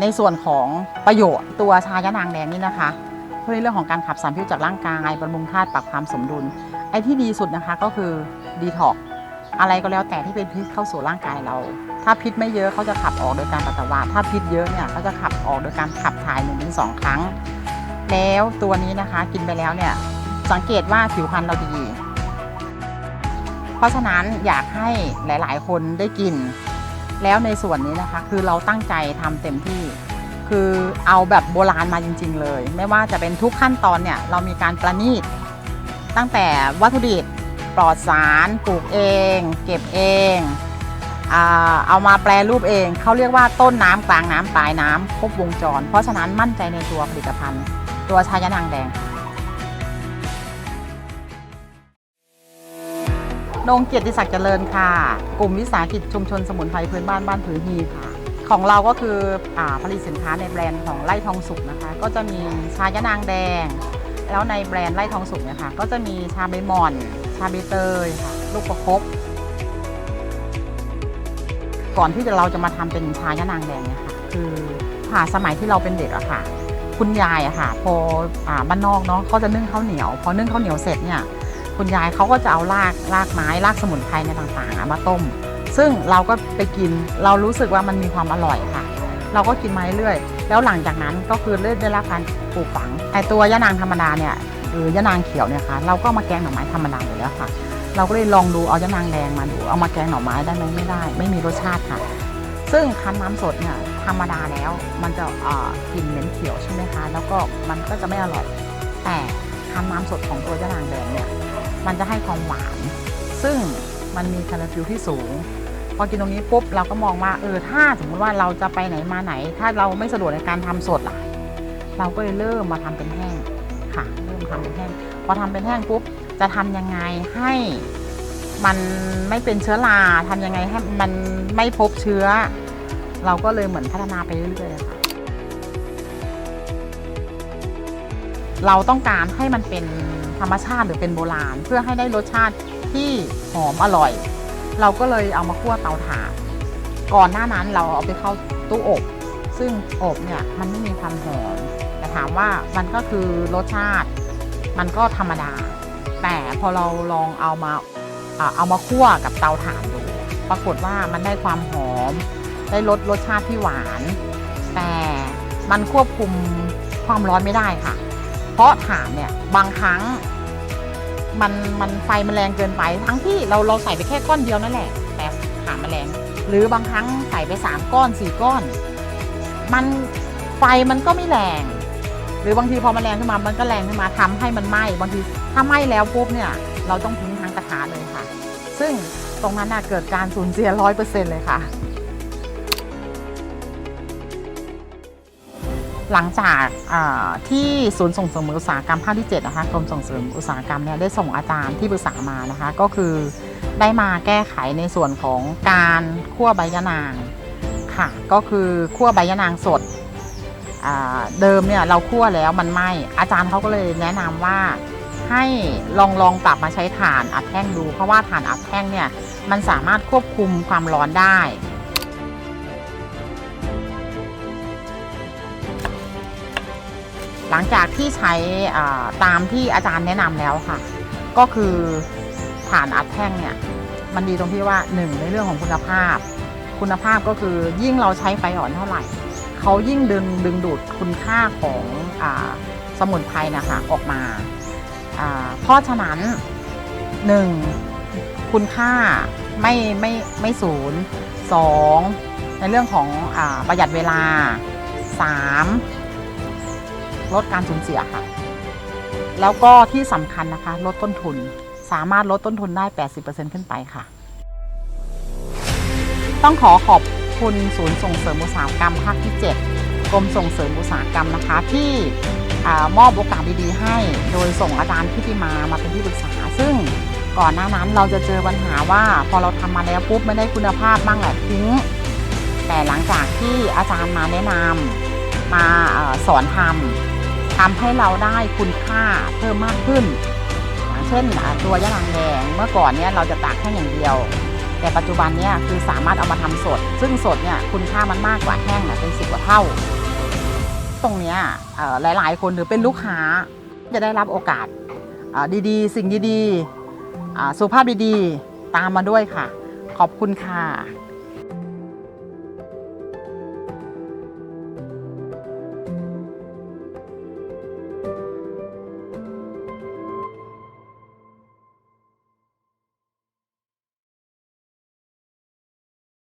ในส่วนของประโยชน์ตัวชายะนางแดงนี่นะคะช่วยในเรื่องของการขับสารพิษจากร่างกายบำรุงธาตุปรับความสมดุล ไอ้ที่ดีสุดนะคะก็คือดีท็อกอะไรก็แล้วแต่ที่เป็นพิษเข้าสู่ร่างกายเรา ถ้าพิษไม่เยอะเขาจะขับออกโดยการปัสสาวะถ้าพิษเยอะเนี่ยเขาจะขับออกโดยการขับถ่าย1นถึงสองครั้ง แล้วตัวนี้นะคะกินไปแล้วเนี่ยสังเกตว่าผิวพรรณเราดี เพราะฉะนั้นอยากให้หลาย ๆ คนได้กิน แล้วในส่วนนี้นะคะคือเราตั้งใจทำเต็มที่ คือเอาแบบโบราณมาจริง ๆ เลย ไม่ว่าจะเป็นทุกขั้นตอนเนี่ยเรามีการประณีต ตั้งแต่วัตถุดิบปลอดสารปลูกเอง เก็บเองเอามาแปรรูปเองเขาเรียกว่าต้นน้ำกลางน้ำปลายน้ำครบวงจร เพราะฉะนั้นมั่นใจในตัวผลิตภัณฑ์ ตัวชายะนางแดงค่ะ นงเกียรติศักดิ์เจริญค่ะ กลุ่มวิสาหกิจชุมชนสมุนไพรพื้นบ้านบ้านผือฮีค่ะ ของเราก็คืออผลิตสินค้าในแบรนด์ของไร่ทองสุกนะคะ ก็จะมีชายะนางแดง แล้วในแบรนด์ไร่ทองสุกเนี่ยค่ะก็จะมีชาใบหม่อน ชาใบเตยค่ะลูกประคบก่อนที่เราจะมาทำเป็นชายะนางแดงเนี่ยค่ะคือผ่าสมัยที่เราเป็นเด็กอะค่ะ คุณยายอะค่ะ พออบ้านนอกเนาะเขาจะนึ่งข้าวเหนียว พอนึ่งข้าวเหนียวเสร็จเนี่ย คุณยายเขาก็จะเอารากรากไม้รากสมุนไพรในต่างๆมาต้ม ซึ่งเราก็ไปกินเรารู้สึกว่ามันมีความอร่อยค่ะ เราก็กินมาเรื่อยแล้วหลังจากนั้นก็คือเริ่มได้รับการปลูกฝังไอตัวยะนางธรรมดาเนี่ยหรือยะนางเขียวเนี่ยค่ะเราก็มาแกงหน่อไม้ธรรมดาอยู่แล้วค่ะ เราก็เลยลองดูเอายะนางแดงมาดูเอามาแกงหน่อไม้ได้ไหมไม่ได้ ไม่มีรสชาติค่ะ ซึ่งคั้นน้ำสดเนี่ยธรรมดาแล้ว มันจะอ่อกลิ่นเหม็นเขียวใช่ไหมคะ แล้วก็มันก็จะไม่อร่อยแต่คั้นน้ำสดของตัวยะนางแดงเนี่ย มันจะให้ความหวาน ซึ่งมันมีคาราฟิลที่สูง พอกินตรงนี้ปุ๊บเราก็มองว่าเออถ้าสมมติว่าเราจะไปไหนมาไหน ถ้าเราไม่สะดวกในการทำสดล่ะ เราก็เลยเริ่มมาทำเป็นแห้งค่ะ เริ่มทำเป็นแห้ง พอทำเป็นแห้งปุ๊บจะทำยังไงให้มันไม่เป็นเชื้อราทำยังไงให้มันไม่พบเชื้อ เราก็เลยเหมือนพัฒนาไปเรื่อยๆค่ะเราต้องการให้มันเป็น ธรรมชาติหรือเป็นโบราณ เพื่อให้ได้รสชาติที่หอมอร่อย เราก็เลยเอามาคั่วเตาถ่าน ก่อนหน้านั้นเราเอาไปเข้าตู้อบ ซึ่งอบเนี่ยมันไม่มีความหอมแต่ถามว่ามันก็คือรสชาติ มันก็ธรรมดา แต่พอเราลองเอามาเอามาคั่วกับเตาถ่านดู ปรากฏว่ามันได้ความหอม ได้รสรสชาติที่หวาน แต่มันควบคุมความร้อนไม่ได้ค่ะ ราะถ่านเนี่ยบางครั้งมันมันไฟมันแรงเกินไป ทั้งที่เราเราใส่ไปแค่ก้อนเดียวนั่นแหละ แต่ถ่านมันแรง หรือบางครั้งใส่ไปสามก้อนสี่ก้อน มันไฟมันก็ไม่แรง หรือบางทีพอมันแรงขึ้นมามันก็แรงขึ้นมาทำให้มันไหม้บางทีถ้าไหม้แล้วปุ๊บเนี่ยเราต้องทิ้งทั้งกระทะเลยค่ะ ซึ่งตรงนั้นน่ะเกิดการสูญเสียร้อยเปอร์เซ็นต์เลยค่ะ หลังจากที่ศูนย์ส่งเสริมอุตสาหกรรมภาคที่7นะคะกรมส่งเสริมอุตสาหกรรมเนี่ยได้ส่งอาจารย์ที่ปรึกษามานะคะ ก็คือได้มาแก้ไขในส่วนของการคั่วใบยะนางค่ะ ก็คือคั่วใบยะนางสดเดิมเนี่ยเราคั่วแล้วมันไหมอาจารย์เขาก็เลยแนะนำว่าให้ลองลองปรับมาใช้ถ่านอัดแท่งดู เพราะว่าถ่านอัดแท่งเนี่ยมันสามารถควบคุมความร้อนได้ หลังจากที่ใช้ตามที่อาจารย์แนะนำแล้วค่ะ ก็คือฐานอัดแท่งเนี่ย มันดีตรงที่ว่าหนึ่งในเรื่องของคุณภาพ คุณภาพก็คือยิ่งเราใช้ไฟอ่อนเท่าไหร่เขายิ่งดึงดึงดูดคุณค่าของอสมุนไพรนะคะออกมาเพราะฉะนั้นหนึ่งคุณค่าไม่ไม่ไม่ศูนย์สองในเรื่องของอประหยัดเวลาสาม ลดการสูญเสียค่ะ แล้วก็ที่สำคัญนะคะ ลดต้นทุนสามารถลดต้นทุนได้ 80%ขึ้นไปค่ะ ต้องขอขอบคุณศูนย์ส่งเสริมอุตสาหกรรมภาคที่ 7 กรมส่งเสริมอุตสาหกรรมนะคะ ที่มอบโอกาสดีๆ ให้ โดยส่งอาจารย์พิติมามาเป็นที่ปรึกษา ซึ่งก่อนหน้านั้นเราจะเจอปัญหาว่าพอเราทำมาแล้วปุ๊บไม่ได้คุณภาพบ้างแหละทิ้ง แต่หลังจากที่อาจารย์มาแนะนำมาอสอนทำ ทำให้เราได้คุณค่าเพิ่มมากขึ้นอย่างเช่นตัวยะนางแดงเมื่อก่อนเนี้ยเราจะตากแค่อย่างเดียว แต่ปัจจุบันเนี่ยคือสามารถเอามาทำสด ซึ่งสดเนี่ยคุณค่ามันมากกว่าแห้งเนี่ยเป็นสิบกว่าเท่า ตรงเนี้ยหลายๆ คนหรือเป็นลูกค้าจะได้รับโอกาสดีๆ สิ่งดีๆสุขภาพดีๆ ตามมาด้วยค่ะ ขอบคุณค่ะ